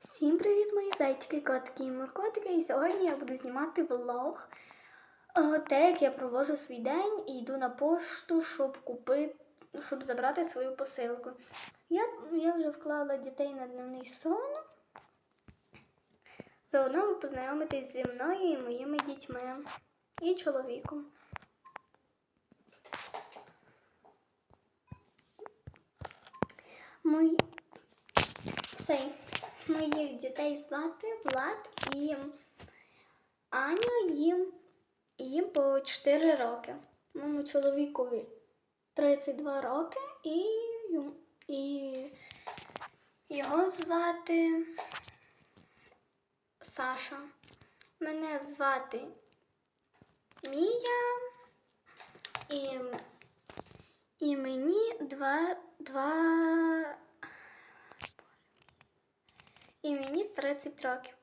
Всім привіт, мої зайчики, котики і моркотики. І сьогодні я буду знімати влог. е, Те, як я провожу свій день і йду на пошту, щоб купити, щоб забрати свою посилку. Я, я вже вклала дітей на дневний сон. Заодно ви познайомитесь зі мною і моїми дітьми і чоловіком. Мої... Цей моїх дітей звати Влад і Аня їм, їм по 4 роки. Моєму чоловікові 32 роки і, і його звати Саша. Мене звати Мія і, і мені два, два і мені 30 років.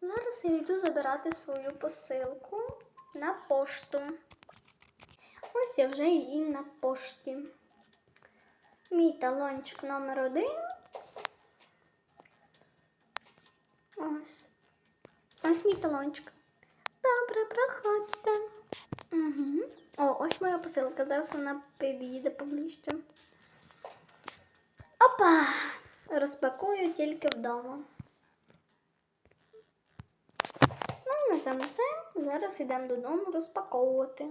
Зараз я йду забирати свою посилку на пошту. Ось я вже її на пошті. Мій талончик номер один. Ось. Ось мій талончик. Добре, проходьте. Угу. О, ось моя посилка. Зараз вона під'їде поближче. Опа! Розпакую тільки вдома. Ну, на цьому все. Зараз йдемо додому розпаковувати.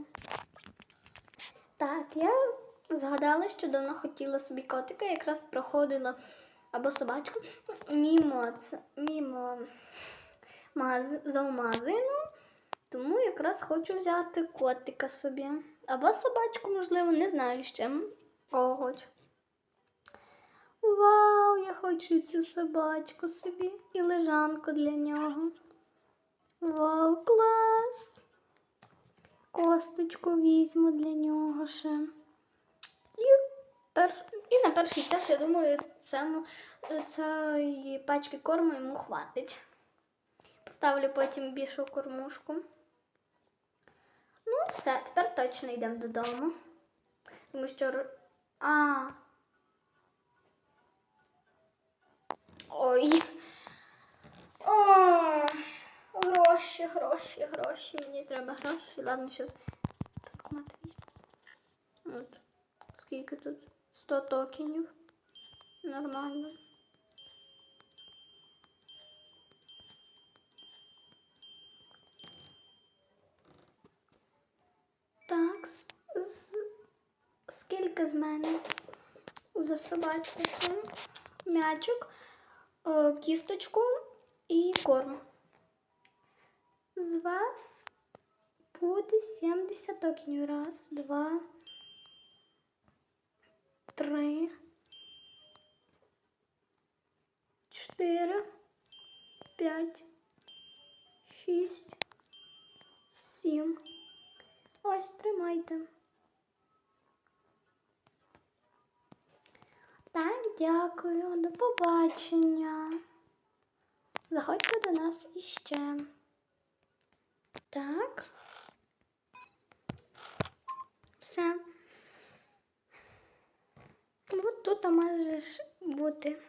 Так, я згадала, що давно хотіла собі котика, якраз проходила або собачку мімо, мімо зоомагазину, тому якраз хочу взяти котика собі. Або собачку, можливо, не знаю ще кого хочу. Вау, я хочу цю собачку собі і лежанку для нього. Вау, клас! Косточку візьму для нього ще. І, на перший час, я думаю, цьому, цієї пачки корму йому хватить. Поставлю потім більшу кормушку. Ну, все, тепер точно йдемо додому. Тому що. А, Ой. Ой. Гроші, гроші, гроші. Мені треба гроші. Ладно, зараз банкомат візьму. От. Скільки тут? 100 токенів. Нормально. Так. З... Скільки з мене? За собачку е, кісточку і корм. З вас буде 70 токенів. Раз, два, три, чотири, п'ять, шість, сім. Ось тримайте. Дякую, до побачення. Заходьте до нас іще. Так. Все. От тут можеш бути.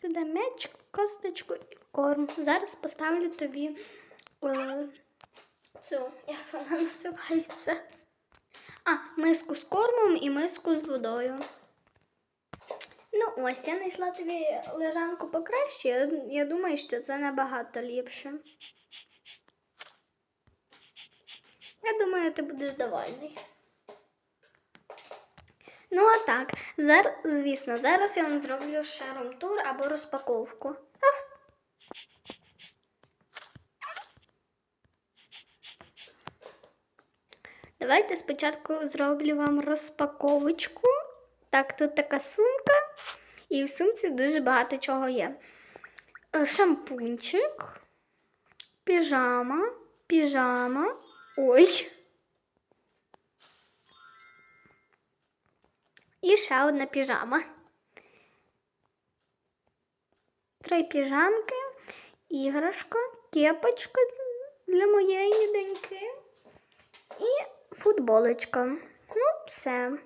Сюди м'яч, косточку і корм. Зараз поставлю тобі е, цю, як вона називається. А, миску з кормом і миску з водою. Ну, ось я знайшла тобі лежанку покраще. Я- думаю, що це набагато ліпше. Я думаю, ти будеш довольний. Ну, а так, зараз, звісно, зараз я вам зроблю ще рум-тур або розпаковку. Давайте спочатку зроблю вам розпаковочку. Так, тут така сумка, і в сумці дуже багато чого є. Е, Шампунчик, піжама, піжама. Ой. І ще одна піжама. Три піжамки, іграшка, кепочка для моєї доньки і футболочка. Ну, все.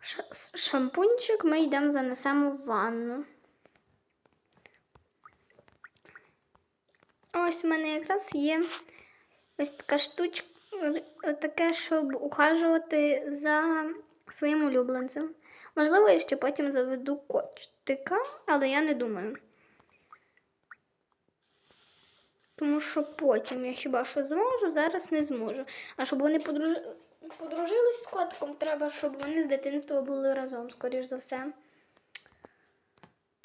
ша- шампунчик ми йдемо занесемо в ванну. Ось у мене якраз є ось така штучка, таке, щоб ухажувати за своїм улюбленцем. Можливо, я ще потім заведу котика, але я не думаю. Тому що потім я хіба що зможу, зараз не зможу. А щоб вони подруж... подружились з котиком, треба, щоб вони з дитинства були разом, скоріш за все.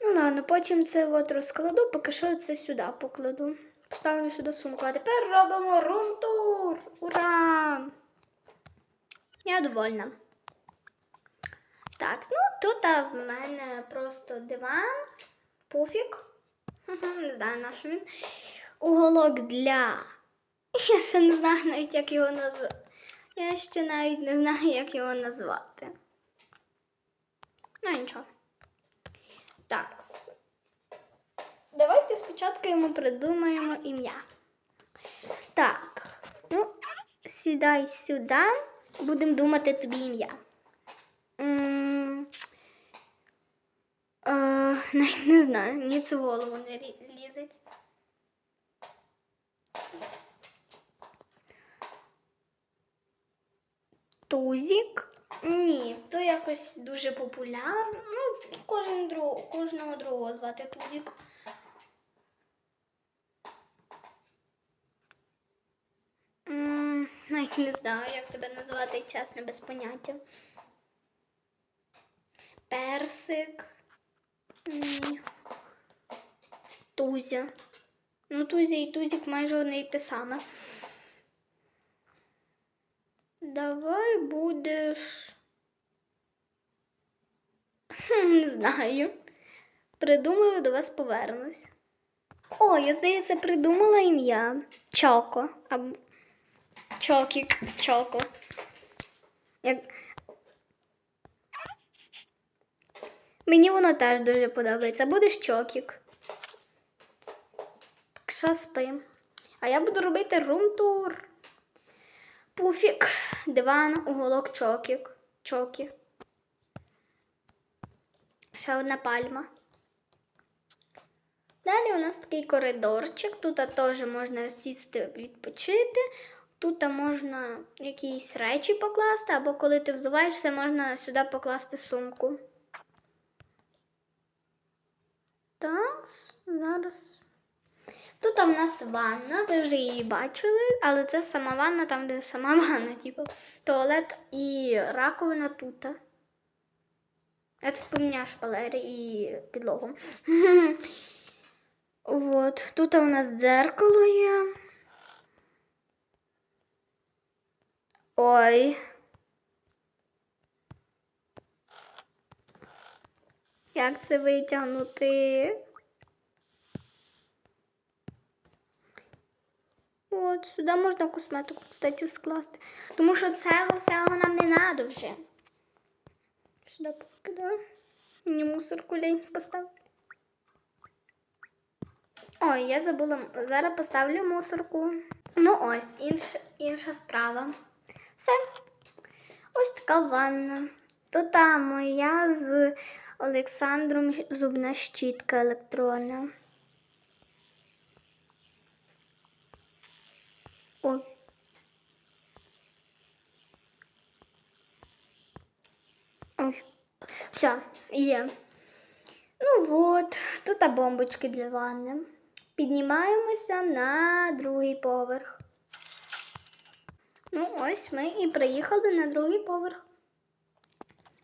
Ну ладно, потім це от розкладу, поки що це сюди покладу. Поставлю сюди сумку. А тепер робимо рум-тур! Ура! Я довольна. Так, ну тут в мене просто диван, пуфік. Не знаю, на що він. Уголок для. Я ще не знаю навіть, як його назвати. Я ще навіть не знаю, як його назвати. Ну нічого. Так. Давайте спочатку йому придумаємо ім'я. Так. Ну, сідай сюди. Будемо думати тобі ім'я. Е, не знаю, ніц в голову не рі- Тузік? Ні, то якось дуже популярно. Ну, кожен друг, кожного другого звати Тузік. Навіть не знаю, як тебе називати, чесно, без поняття. Персик. Ні. Тузя. Ну, Тузя і Тузік майже одне й те саме. Давай будеш. Не знаю. Придумаю, до вас повернусь. О, я здається, придумала ім'я. Чоко. Або... Чокік. Чоко. Як... Мені воно теж дуже подобається. Будеш чокік. Що спим? А я буду робити рум-тур. Пуфік, диван, уголок чокік. Чокі. Ще одна пальма. Далі у нас такий коридорчик. Тут теж можна сісти відпочити. Тут можна якісь речі покласти, або коли ти взуваєшся, можна сюди покласти сумку. Так, зараз. Тут в нас ванна, ви вже її бачили, але це сама ванна, там, де сама ванна, типу, туалет і раковина тут. Я тут поміняю шпалери і підлогу. Вот. Тут у нас дзеркало є. Ой. Як це витягнути? От, сюди можна косметику, кстати, скласти. Тому що цього всього нам не треба вже. Сюди покидаю. Мені мусорку лень поставити. Ой, я забула. Зараз поставлю мусорку. Ну ось, інша, інша справа. Все. Ось така ванна. Тут та моя з Олександром зубна щітка електронна. О. Все, є. Ну от, тут бомбочки для ванни. Піднімаємося на другий поверх. Ну, ось ми і приїхали на другий поверх.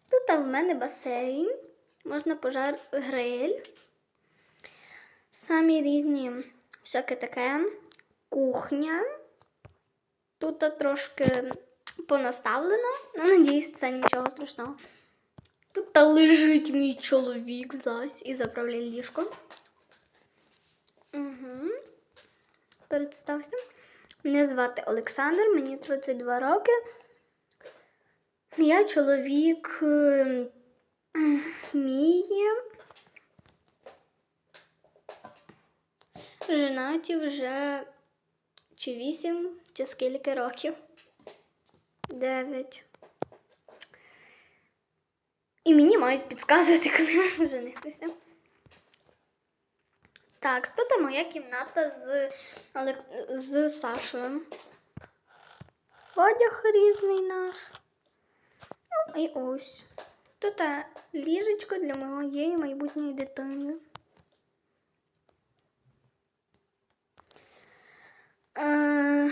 Тут в мене басейн, можна пожар гриль. Самі різні всяке таке. Кухня. Тут трошки понаставлено. Ну, надіюсь, це нічого страшного. Тут лежить мій чоловік зась і заправляє ліжком. Угу. Представся. Мене звати Олександр, мені 32 роки. Я чоловік ем, мій. Женаті вже чи 8, чи скільки років? 9. І мені мають підказувати, коли ми женитися. Так, тут моя кімната з, Олег... з Сашою. Одяг різний наш. Ну, і ось. Тут е, ліжечко для моєї майбутньої дитини. Е,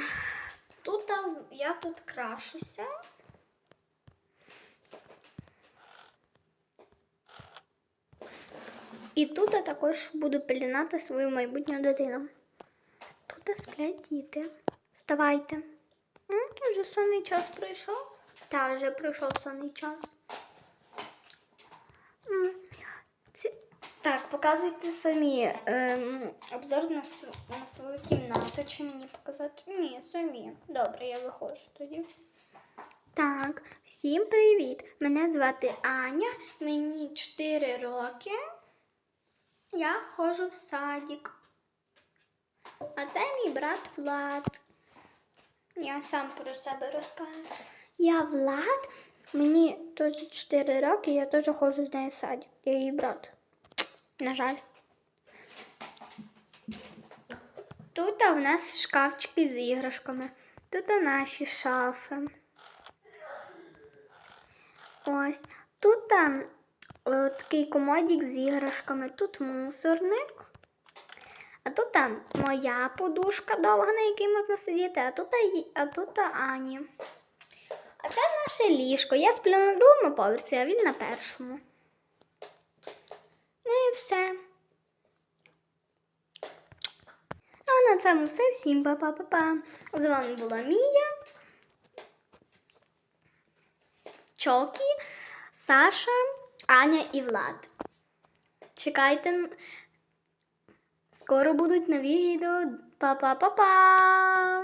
тут а, я тут крашуся. І тут я також буду пеленати свою майбутню дитину. Тут сплять діти. Вставайте. М, Вже сонний час пройшов. Та вже пройшов сонний час. Так, показуйте самі ем, обзор на, на свою кімнату. Чи мені показати? Ні, самі. Добре, я виходжу тоді. Так, всім привіт! Мене звати Аня, мені 4 роки. Я ходжу в садик. А це мій брат Влад. Я сам про себе розкажу. Я Влад, мені теж 4 роки, я теж ходжу з нею в садик. Я її брат. На жаль. Тут у нас шкафчики з іграшками. Тут наші шафи. Ось. Тут там е, такий комодик з іграшками. Тут мусорник. А тут там моя подушка довга, на якій можна сидіти, а тут, а тут Ані. А це наше ліжко. Я сплю на другому поверсі, а він на першому. Ну і все. А на цьому все. Всім па-па-па-па. З вами була Мія. Чокі, Саша, Аня і Влад. Чекайте. Скоро будуть нові відео. Па-па-па-па!